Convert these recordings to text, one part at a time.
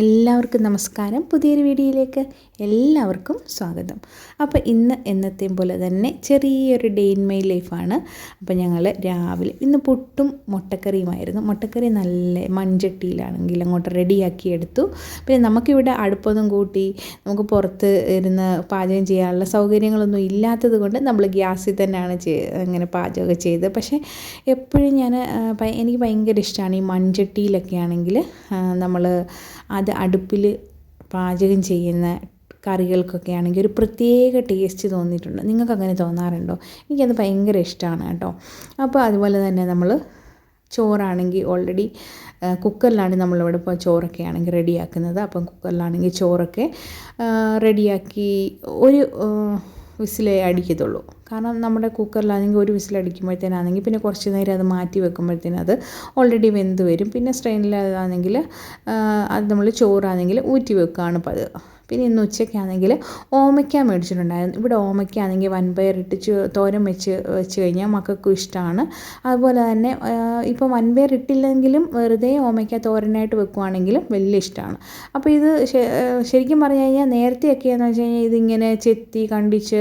എല്ലാവർക്കും നമസ്കാരം. പുതിയൊരു വീഡിയോയിലേക്ക് എല്ലാവർക്കും സ്വാഗതം. അപ്പോൾ ഇന്ന് എന്നത്തെയും പോലെ തന്നെ ചെറിയൊരു ഡേ ഇൻ ലൈഫാണ് അപ്പോൾ ഞങ്ങൾ രാവിലെ ഇന്ന് പുട്ടും മുട്ടക്കറിയുമായിരുന്നു. മുട്ടക്കറി നല്ല മൺചട്ടിയിലാണെങ്കിൽ അങ്ങോട്ട് റെഡിയാക്കി എടുത്തു. പിന്നെ നമുക്കിവിടെ അടുപ്പൊന്നും കൂട്ടി നമുക്ക് പുറത്ത് ഇരുന്ന് പാചകം ചെയ്യാനുള്ള സൗകര്യങ്ങളൊന്നും ഇല്ലാത്തത് കൊണ്ട് നമ്മൾ ഗ്യാസിൽ തന്നെയാണ് അങ്ങനെ പാചകം ചെയ്തത്. പക്ഷേ എപ്പോഴും ഞാൻ എനിക്ക് ഭയങ്കര ഇഷ്ടമാണ് ഈ മൺചട്ടിയിലൊക്കെ ആണെങ്കിൽ നമ്മൾ അത് അടുപ്പിൽ പാചകം ചെയ്യുന്ന കറികൾക്കൊക്കെ ആണെങ്കിൽ ഒരു പ്രത്യേക ടേസ്റ്റ് തോന്നിയിട്ടുണ്ട്. നിങ്ങൾക്ക് അങ്ങനെ തോന്നാറുണ്ടോ? എനിക്കത് ഭയങ്കര ഇഷ്ടമാണ് കേട്ടോ. അപ്പോൾ അതുപോലെ തന്നെ നമ്മൾ ചോറാണെങ്കിൽ ഓൾറെഡി കുക്കറിലാണ് നമ്മളിവിടെ ഇപ്പോൾ ചോറൊക്കെ ആണെങ്കിൽ റെഡിയാക്കുന്നത്. അപ്പം കുക്കറിലാണെങ്കിൽ ചോറൊക്കെ റെഡിയാക്കി ഒരു വിസിലേ അടിക്കത്തുള്ളൂ. കാരണം നമ്മുടെ കുക്കറിലാണെങ്കിൽ ഒരു വിസിൽ അടിക്കുമ്പോഴത്തേനാണെങ്കിൽ പിന്നെ കുറച്ച് നേരം അത് മാറ്റി വെക്കുമ്പോഴത്തേനും അത് ഓൾറെഡി വെന്ത് വരും. പിന്നെ സ്ട്രെയിനിലാണെങ്കിൽ അത് നമ്മൾ ചോറാണെങ്കിൽ ഊറ്റി വെക്കുകയാണ് പതിവ്. പിന്നെ ഇന്ന് ഉച്ചയ്ക്കാണെങ്കിൽ ഓമയ്ക്ക മേടിച്ചിട്ടുണ്ടായിരുന്നു. ഇവിടെ ഓമയ്ക്ക ആണെങ്കിൽ വൻപയർ ഇട്ട് തോരൻ വെച്ച് വെച്ച് കഴിഞ്ഞാൽ മക്കൾക്കും ഇഷ്ടമാണ്. അതുപോലെ തന്നെ ഇപ്പോൾ വൻപയറിട്ടില്ലെങ്കിലും വെറുതെ ഓമയ്ക്ക തോരനായിട്ട് വെക്കുവാണെങ്കിലും വലിയ ഇഷ്ടമാണ്. അപ്പോൾ ഇത് ശരിക്കും പറഞ്ഞു കഴിഞ്ഞാൽ നേരത്തെയൊക്കെയെന്ന് വെച്ച് കഴിഞ്ഞാൽ ഇതിങ്ങനെ ചെത്തി കണ്ടിച്ച്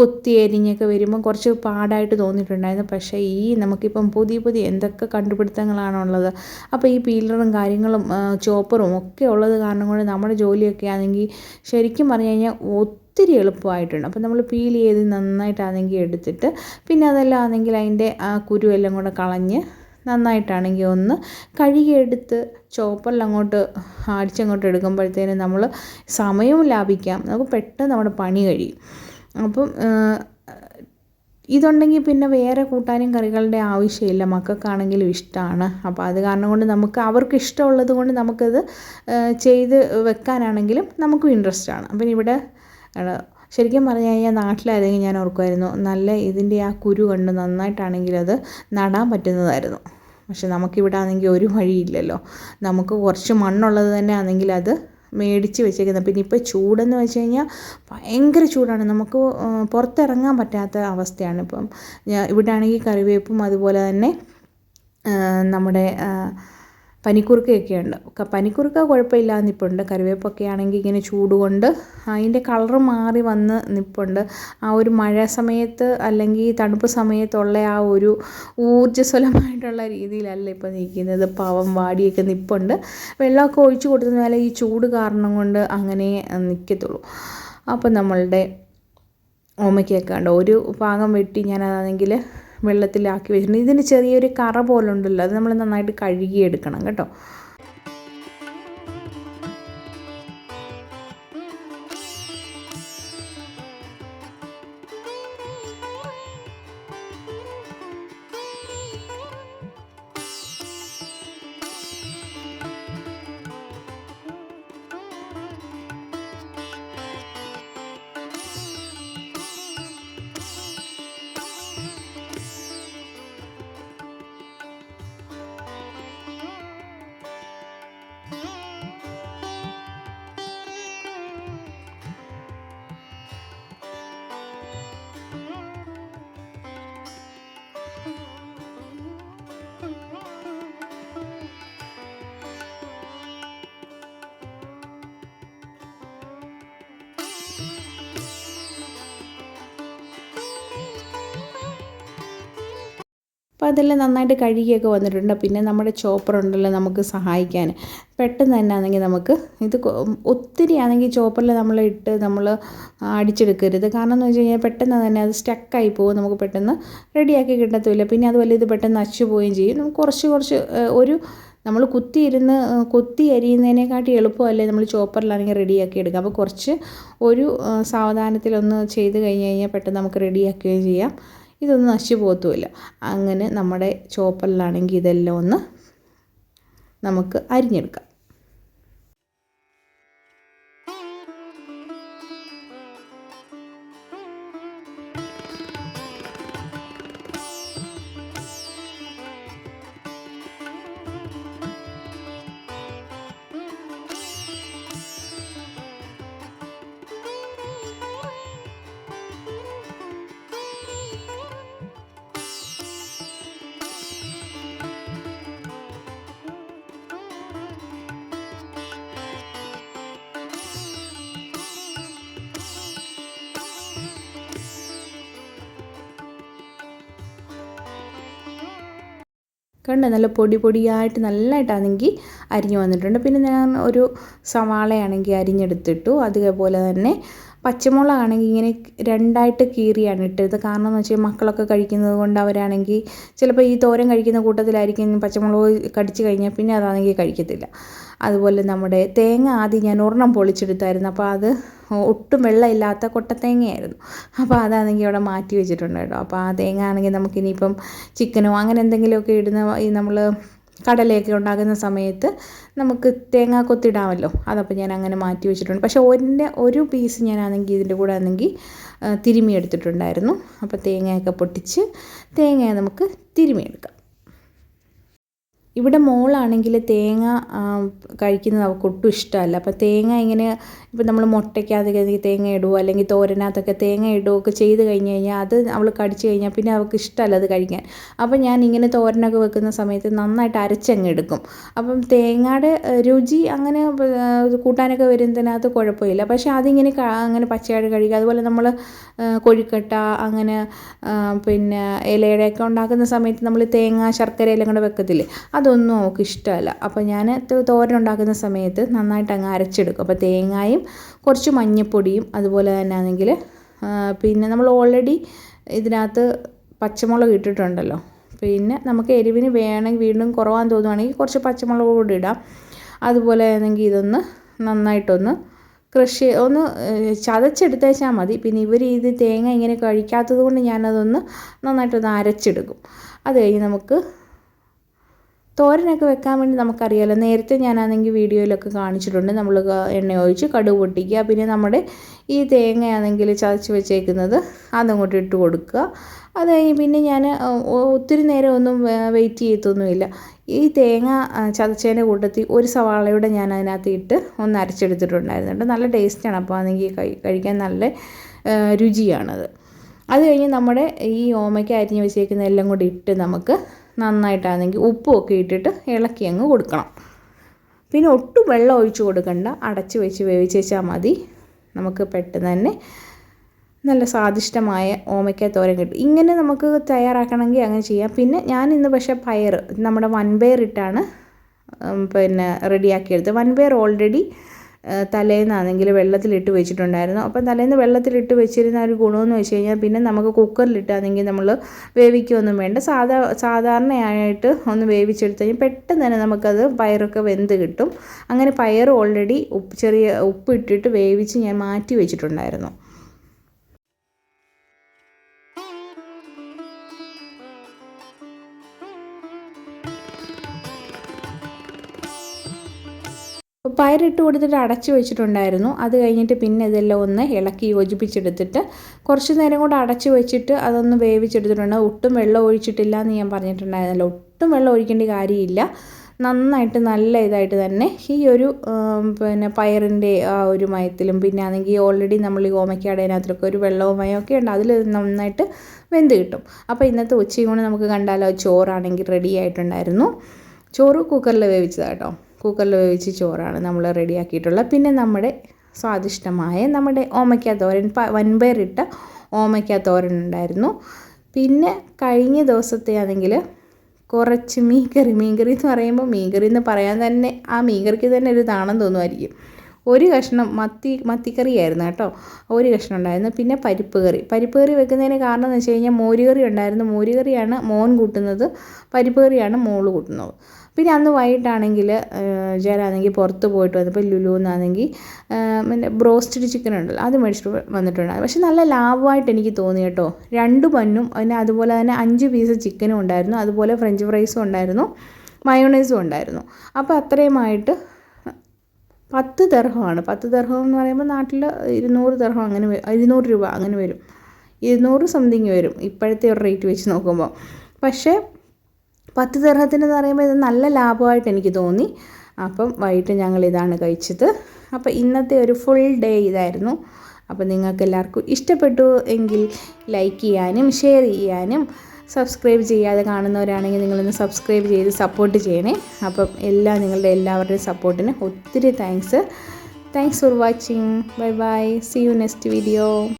കൊത്തി എരിഞ്ഞൊക്കെ വരുമ്പോൾ കുറച്ച് പാടായിട്ട് തോന്നിയിട്ടുണ്ടായിരുന്നു. പക്ഷേ ഈ നമുക്കിപ്പം പുതിയ പുതിയ എന്തൊക്കെ കണ്ടുപിടുത്തങ്ങളാണുള്ളത്. അപ്പോൾ ഈ പീലറും കാര്യങ്ങളും ചോപ്പറും ഒക്കെ ഉള്ളത് കാരണം കൊണ്ട് നമ്മുടെ ജോലിയൊക്കെ ആണെങ്കിൽ ശരിക്കും പറഞ്ഞു കഴിഞ്ഞാൽ ഒത്തിരി എളുപ്പമായിട്ടുണ്ട്. അപ്പോൾ നമ്മൾ പീൽ ചെയ്ത് നന്നായിട്ടാണെങ്കിൽ എടുത്തിട്ട് പിന്നെ അതെല്ലാം ആണെങ്കിൽ അതിന്റെ ആ കുരുവെല്ലാം കൂടെ കളഞ്ഞ് നന്നായിട്ടാണെങ്കിൽ ഒന്ന് കഴുകിയെടുത്ത് ചോപ്പറിൽ അങ്ങോട്ട് അടിച്ചങ്ങോട്ട് എടുക്കുമ്പോഴത്തേനും നമ്മൾ സമയവും ലാഭിക്കാം. നമുക്ക് പെട്ടെന്ന് നമ്മുടെ പണി കഴിയും. അപ്പം ഇതുണ്ടെങ്കിൽ പിന്നെ വേറെ കൂട്ടാനും കറികളുടെ ആവശ്യമില്ല. മക്കൾക്കാണെങ്കിലും ഇഷ്ടമാണ് അപ്പോൾ അത് കാരണം കൊണ്ട് നമുക്ക് അവർക്ക് ഇഷ്ടമുള്ളത് കൊണ്ട് നമുക്കത് ചെയ്ത് വെക്കാനാണെങ്കിലും നമുക്കും ഇൻട്രസ്റ്റ് ആണ്. അപ്പം ഇവിടെ ശരിക്കും പറഞ്ഞു കഴിഞ്ഞാൽ നാട്ടിലായിരുന്നെങ്കിൽ ഞാൻ ഓർക്കുമായിരുന്നു നല്ല ഇതിന്റെ ആ കുരു കണ്ട് നന്നായിട്ടാണെങ്കിൽ അത് നടാൻ പറ്റുന്നതായിരുന്നു. പക്ഷെ നമുക്കിവിടെ ആണെങ്കിൽ ഒരു വഴിയില്ലല്ലോ. നമുക്ക് കുറച്ച് മണ്ണുള്ളത് തന്നെ ആണെങ്കിൽ അത് മേടിച്ച് വെച്ചേക്കുന്നത്. പിന്നെ ഇപ്പോൾ ചൂടെന്ന് വെച്ച് കഴിഞ്ഞാൽ ഭയങ്കര ചൂടാണ്. നമുക്ക് പുറത്തിറങ്ങാൻ പറ്റാത്ത അവസ്ഥയാണ് ഇപ്പം. ഇവിടെ ആണെങ്കിൽ കറിവേപ്പും അതുപോലെ തന്നെ നമ്മുടെ പനിക്കുറുക്കയൊക്കെ ഉണ്ട് പനിക്കുറുക്ക കുഴപ്പമില്ല നിൽപ്പുണ്ട് കറിവേപ്പൊക്കെ ആണെങ്കിൽ ഇങ്ങനെ ചൂട് കൊണ്ട് അതിന്റെ കളറ് മാറി വന്ന് നിൽപ്പുണ്ട് ആ ഒരു മഴ സമയത്ത് അല്ലെങ്കിൽ തണുപ്പ് സമയത്തുള്ള ആ ഒരു ഊർജസ്വലമായിട്ടുള്ള രീതിയിലല്ല ഇപ്പോൾ നിൽക്കുന്നത്. പാവം വാടിയൊക്കെ നിൽപ്പുണ്ട് വെള്ളമൊക്കെ ഒഴിച്ചു കൊടുത്തതുപോലെ ഈ ചൂട് കാരണം കൊണ്ട് അങ്ങനെ നിൽക്കത്തുള്ളൂ അപ്പോൾ നമ്മളുടെ ഓമയ്ക്കൊക്കെ ഉണ്ട് ഒരു പാകം വെട്ടി ഞാനതാണെങ്കിൽ വെള്ളത്തിലാക്കി വെച്ചിട്ടുണ്ട്. ഇതിന് ചെറിയൊരു കറ പോലുണ്ടല്ലോ. അത് നമ്മൾ നന്നായിട്ട് കഴുകിയെടുക്കണം കേട്ടോ. അതെല്ലാം നന്നായിട്ട് കഴുകിയൊക്കെ വന്നിട്ടുണ്ട്. പിന്നെ നമ്മുടെ ചോപ്പർ ഉണ്ടല്ലോ നമുക്ക് സഹായിക്കാൻ. പെട്ടെന്ന് തന്നെ ആണെങ്കിൽ നമുക്ക് ഇത് ഒത്തിരി ആണെങ്കിൽ ചോപ്പറിൽ നമ്മൾ ഇട്ട് നമ്മൾ അടിച്ചെടുക്കരുത്. കാരണം എന്ന് വെച്ച് കഴിഞ്ഞാൽ പെട്ടെന്ന് തന്നെ അത് സ്റ്റക്കായി പോകും. നമുക്ക് പെട്ടെന്ന് റെഡിയാക്കി കിട്ടത്തില്ല. പിന്നെ അതുപോലെ ഇത് പെട്ടെന്ന് നശിച്ചു പോവുകയും ചെയ്യും. നമുക്ക് കുറച്ച് കുറച്ച് ഒരു നമ്മൾ കുത്തിയിരുന്ന് കൊത്തി അരിയുന്നതിനെക്കാട്ടി എളുപ്പമല്ലേ നമ്മൾ ചോപ്പറിലാണെങ്കിൽ റെഡിയാക്കി എടുക്കാം അപ്പോൾ കുറച്ച് ഒരു സാവധാനത്തിലൊന്ന് ചെയ്ത് കഴിഞ്ഞ് കഴിഞ്ഞാൽ പെട്ടെന്ന് നമുക്ക് റെഡിയാക്കുകയും ചെയ്യാം. ഇതൊന്നും നശിച്ചു പോകത്തുമില്ല അങ്ങനെ നമ്മുടെ ചോപ്പറിലാണെങ്കിൽ ഇതെല്ലാം ഒന്ന് നമുക്ക് അരിഞ്ഞെടുക്കാം. കണ്ട്? നല്ല പൊടി പൊടിയായിട്ട് നല്ലതായിട്ടാണെങ്കിൽ അരിഞ്ഞു വന്നിട്ടുണ്ട്. പിന്നെ ഞാൻ ഒരു സവാളയാണെങ്കിൽ അരിഞ്ഞെടുത്തിട്ടു. അതുപോലെ തന്നെ പച്ചമുളകാണെങ്കിൽ ഇങ്ങനെ രണ്ടായിട്ട് കീറിയാണ് ഇട്ടത്. കാരണം എന്ന് വെച്ചാൽ മക്കളൊക്കെ കഴിക്കുന്നത് കൊണ്ട് അവരാണെങ്കിൽ ചിലപ്പോൾ ഈ തോരൻ കഴിക്കുന്ന കൂട്ടത്തിലായിരിക്കും പച്ചമുളക് കടിച്ചു കഴിഞ്ഞാൽ പിന്നെ അതാണെങ്കിൽ കഴിക്കത്തില്ല. അതുപോലെ നമ്മുടെ തേങ്ങ ആദ്യം ഞാൻ ഒരെണ്ണം പൊളിച്ചെടുത്തായിരുന്നു. അപ്പോൾ അത് ഒട്ടും വെള്ളമില്ലാത്ത കൊട്ടത്തേങ്ങയായിരുന്നു. അപ്പോൾ അതാണെങ്കിൽ അവിടെ മാറ്റി വെച്ചിട്ടുണ്ട് കേട്ടോ. അപ്പോൾ ആ തേങ്ങ ആണെങ്കിൽ നമുക്കിനിയിപ്പം ചിക്കനോ അങ്ങനെ എന്തെങ്കിലുമൊക്കെ ഇടുന്ന ഈ നമ്മൾ കടലയൊക്കെ ഉണ്ടാകുന്ന സമയത്ത് നമുക്ക് തേങ്ങ കൊത്തിടാമല്ലോ. അതപ്പോൾ ഞാൻ അങ്ങനെ മാറ്റി വെച്ചിട്ടുണ്ട്. പക്ഷേ ഒരിന്റെ ഒരു പീസ് ഞാനാണെങ്കിൽ ഇതിന്റെ കൂടെ ആണെങ്കിൽ തിരുമി എടുത്തിട്ടുണ്ടായിരുന്നു. അപ്പോൾ തേങ്ങയൊക്കെ പൊട്ടിച്ച് തേങ്ങ നമുക്ക് തിരുമിയെടുക്കാം. ഇവിടെ മോളാണെങ്കിൽ തേങ്ങ കഴിക്കുന്നത് അവൾക്ക് ഒട്ടും ഇഷ്ടമല്ല. അപ്പോൾ തേങ്ങ ഇങ്ങനെ ഇപ്പം നമ്മൾ മുട്ടയ്ക്കകത്തൊക്കെ തേങ്ങ ഇടുവോ? അല്ലെങ്കിൽ തോരനകത്തൊക്കെ തേങ്ങ ഇടുകയൊക്കെ ചെയ്ത് കഴിഞ്ഞ് കഴിഞ്ഞാൽ അത് അവൾ കടിച്ചു കഴിഞ്ഞാൽ പിന്നെ അവൾക്ക് ഇഷ്ടമല്ല അത് കഴിക്കാൻ. അപ്പം ഞാൻ ഇങ്ങനെ തോരനൊക്കെ വെക്കുന്ന സമയത്ത് നന്നായിട്ട് അരച്ചങ്ങ് എടുക്കും. അപ്പം തേങ്ങയുടെ രുചി അങ്ങനെ കൂട്ടാനൊക്കെ വരുന്നതിനകത്ത് കുഴപ്പമില്ല. പക്ഷേ അതിങ്ങനെ അങ്ങനെ പച്ചയായിട്ട് കഴിക്കുക. അതുപോലെ നമ്മൾ കൊഴുക്കട്ട അങ്ങനെ പിന്നെ ഇലയുടെയൊക്കെ ഉണ്ടാക്കുന്ന സമയത്ത് നമ്മൾ തേങ്ങ ശർക്കര എല്ലാം കൂടെ വെക്കത്തില്ലേ? അതൊന്നും അവൾക്ക് ഇഷ്ടമല്ല. അപ്പോൾ ഞാൻ തോരൻ ഉണ്ടാക്കുന്ന സമയത്ത് നന്നായിട്ട് അങ്ങ് അരച്ചെടുക്കും. അപ്പോൾ തേങ്ങായും കുറച്ച് മഞ്ഞൾപ്പൊടിയും അതുപോലെ തന്നെ ആണെങ്കിൽ പിന്നെ നമ്മൾ ഓൾറെഡി ഇതിനകത്ത് പച്ചമുളക് ഇട്ടിട്ടുണ്ടല്ലോ. പിന്നെ നമുക്ക് എരിവിന് വേണമെങ്കിൽ വീണ്ടും കുറവാൻ തോന്നുവാണെങ്കിൽ കുറച്ച് പച്ചമുളക് കൂടി ഇടാം. അതുപോലെ ആണെങ്കിൽ ഇതൊന്ന് നന്നായിട്ടൊന്ന് കൃഷി ഒന്ന് ചതച്ചെടുത്തേച്ചാൽ മതി. പിന്നെ ഇവർ ഇത് തേങ്ങ ഇങ്ങനെ കഴിക്കാത്തത് കൊണ്ട് ഞാനതൊന്ന് നന്നായിട്ടൊന്ന് അരച്ചെടുക്കും. അത് കഴിഞ്ഞ് നമുക്ക് തോരനൊക്കെ വെക്കാൻ വേണ്ടി നമുക്കറിയാമല്ലോ നേരത്തെ ഞാനാണെങ്കിൽ വീഡിയോയിലൊക്കെ കാണിച്ചിട്ടുണ്ട്. നമ്മൾ എണ്ണ ഒഴിച്ച് കടുക് പൊട്ടിക്കുക. പിന്നെ നമ്മുടെ ഈ തേങ്ങയാണെങ്കിൽ ചതച്ച് വെച്ചേക്കുന്നത് അതങ്ങോട്ട് ഇട്ട് കൊടുക്കുക. അത് കഴിഞ്ഞ് പിന്നെ ഞാൻ ഒത്തിരി നേരം ഒന്നും വെയിറ്റ് ചെയ്യത്തൊന്നുമില്ല. ഈ തേങ്ങ ചതച്ചതിന്റെ കൂട്ടത്തിൽ ഒരു സവാളയുടെ ഞാൻ അതിനകത്ത് ഇട്ട് ഒന്ന് അരച്ചെടുത്തിട്ടുണ്ടായിരുന്നു നല്ല ടേസ്റ്റാണ്. അപ്പോൾ ആണെങ്കിൽ കഴിക്കാൻ നല്ല രുചിയാണത്. അത് കഴിഞ്ഞ് നമ്മുടെ ഈ ഓമയ്ക്ക് അരിഞ്ഞ് വെച്ചേക്കുന്ന എല്ലാം കൂടി ഇട്ട് നമുക്ക് നന്നായിട്ടാണെങ്കിൽ ഉപ്പുമൊക്കെ ഇട്ടിട്ട് ഇളക്കി അങ്ങ് കൊടുക്കണം. പിന്നെ ഒട്ടും വെള്ളം ഒഴിച്ച് കൊടുക്കണ്ട. അടച്ച് വെച്ച് വേവിച്ച് വെച്ചാൽ മതി. നമുക്ക് പെട്ടെന്ന് തന്നെ നല്ല സ്വാദിഷ്ടമായ ഓമയ്ക്ക തോരൻ കിട്ടും. ഇങ്ങനെ നമുക്ക് തയ്യാറാക്കണമെങ്കിൽ അങ്ങനെ ചെയ്യാം. പിന്നെ ഞാൻ ഇന്ന് പക്ഷേ പയർ നമ്മുടെ വൻപയർ ഇട്ടാണ് പിന്നെ റെഡിയാക്കിയെടുത്തത്. വൻപയർ ഓൾറെഡി തലേന്നാണെങ്കിൽ വെള്ളത്തിലിട്ട് വെച്ചിട്ടുണ്ടായിരുന്നു. അപ്പം തലേന്ന് വെള്ളത്തിലിട്ട് വെച്ചിരുന്ന ഒരു ഗുണമെന്ന് വെച്ച് കഴിഞ്ഞാൽ പിന്നെ നമുക്ക് കുക്കറിലിട്ടാണെങ്കിൽ നമ്മൾ വേവിക്കുകയൊന്നും വേണ്ട. സാധാ സാധാരണയായിട്ട് ഒന്ന് വേവിച്ചെടുത്ത് കഴിഞ്ഞാൽ പെട്ടെന്ന് തന്നെ നമുക്കത് പയറൊക്കെ വെന്ത് കിട്ടും. അങ്ങനെ പയർ ഓൾറെഡി ഉപ്പ് ചെറിയ ഉപ്പ് ഇട്ടിട്ട് വേവിച്ച് ഞാൻ മാറ്റി വെച്ചിട്ടുണ്ടായിരുന്നു. പയറിട്ട് കൊടുത്തിട്ട് അടച്ചു വെച്ചിട്ടുണ്ടായിരുന്നു. അത് കഴിഞ്ഞിട്ട് പിന്നെ ഇതെല്ലാം ഒന്ന് ഇളക്കി യോജിപ്പിച്ചെടുത്തിട്ട് കുറച്ച് നേരം കൂടെ അടച്ചു വെച്ചിട്ട് അതൊന്ന് വേവിച്ചെടുത്തിട്ടുണ്ട്. ഒട്ടും വെള്ളം ഒഴിച്ചിട്ടില്ല എന്ന് ഞാൻ പറഞ്ഞിട്ടുണ്ടായിരുന്നല്ലോ. ഒട്ടും വെള്ളം ഒഴിക്കേണ്ട കാര്യമില്ല. നന്നായിട്ട് നല്ല ഇതായിട്ട് തന്നെ ഈ ഒരു പിന്നെ പയറിന്റെ ആ ഒരു മയത്തിലും പിന്നെ ആണെങ്കിൽ ഓൾറെഡി നമ്മൾ ഈ ഓമയ്ക്കാടേനകത്തിലൊക്കെ ഒരു വെള്ളവും മയമൊക്കെ ഉണ്ട്. അതിൽ നന്നായിട്ട് വെന്ത് കിട്ടും. അപ്പോൾ ഇന്നത്തെ ഉച്ചയും കൂടെ നമുക്ക് കണ്ടാലോ? ചോറാണെങ്കിൽ റെഡി ആയിട്ടുണ്ടായിരുന്നു. ചോറ് കുക്കറിൽ വേവിച്ചതാട്ടോ കുക്കറിൽ വേവിച്ച് ചോറാണ് നമ്മൾ റെഡിയാക്കിയിട്ടുള്ളത് പിന്നെ നമ്മുടെ സ്വാദിഷ്ടമായ നമ്മുടെ ഓമയ്ക്ക തോരൻ വൻപയറിട്ട ഓമയ്ക്ക തോരൻ ഉണ്ടായിരുന്നു. പിന്നെ കഴിഞ്ഞ ദിവസത്തെ ആണെങ്കിൽ കുറച്ച് മീൻകറി മീൻകറി എന്ന് പറയുമ്പോൾ മീൻകറി എന്ന് പറയാൻ തന്നെ ആ മീൻകറിക്ക് തന്നെ ഒരു താണം തോന്നുമായിരിക്കും. ഒരു കഷ്ണം മത്തി മത്തിക്കറിയായിരുന്നു കേട്ടോ. ഒരു കഷ്ണം ഉണ്ടായിരുന്നു. പിന്നെ പരിപ്പ് കറി. പരിപ്പ് കറി വെക്കുന്നതിന് കാരണം എന്ന് വെച്ച് കഴിഞ്ഞാൽ മോരുകറി ഉണ്ടായിരുന്നു. മോരുകറിയാണ് മോൻ കൂട്ടുന്നത്. പരിപ്പ് കറിയാണ് മോൾ കൂട്ടുന്നത്. പിന്നെ അന്ന് വൈകിട്ടാണെങ്കിൽ ജയരാണെങ്കിൽ പുറത്ത് പോയിട്ട് വന്നപ്പോൾ ലുലുന്നാണെങ്കിൽ പിന്നെ ബ്രോസ്റ്റഡ് ചിക്കൻ ഉണ്ടല്ലോ അത് മേടിച്ചിട്ട് വന്നിട്ടുണ്ട് പക്ഷെ നല്ല ലാഭമായിട്ട് എനിക്ക് തോന്നി കേട്ടോ. രണ്ട് പന്നും പിന്നെ അതുപോലെ തന്നെ അഞ്ച് പീസ് ചിക്കനും ഉണ്ടായിരുന്നു. അതുപോലെ ഫ്രഞ്ച് ഫ്രൈസും ഉണ്ടായിരുന്നു മയോണൈസും ഉണ്ടായിരുന്നു. അപ്പോൾ അത്രയുമായിട്ട് പത്ത് ദർഹമാണ്. പത്ത് ദർഹം എന്ന് പറയുമ്പോൾ നാട്ടിൽ ഇരുന്നൂറ് ദർഹം അങ്ങനെ ഇരുന്നൂറ് രൂപ അങ്ങനെ വരും. ഇരുന്നൂറ് സംതിങ് വരും ഇപ്പോഴത്തെ ഒരു റേറ്റ് വെച്ച് നോക്കുമ്പോൾ. പക്ഷേ പത്ത് ദർഹത്തിന് എന്ന് പറയുമ്പോൾ ഇത് നല്ല ലാഭമായിട്ട് എനിക്ക് തോന്നി. അപ്പം വൈകിട്ട് ഞങ്ങൾ ഇതാണ് കഴിച്ചത്. അപ്പോൾ ഇന്നത്തെ ഒരു ഫുൾ ഡേ ഇതായിരുന്നു. അപ്പോൾ നിങ്ങൾക്ക് എല്ലാവർക്കും ഇഷ്ടപ്പെട്ടു എങ്കിൽ ലൈക്ക് ചെയ്യാനും ഷെയർ ചെയ്യാനും സബ്സ്ക്രൈബ് ചെയ്യാതെ കാണുന്നവരാണെങ്കിൽ നിങ്ങളൊന്ന് സബ്സ്ക്രൈബ് ചെയ്ത് സപ്പോർട്ട് ചെയ്യണേ. അപ്പം എല്ലാ നിങ്ങളുടെ എല്ലാവരുടെയും സപ്പോർട്ടിന് ഒത്തിരി thanks thanks for watching bye bye see you next video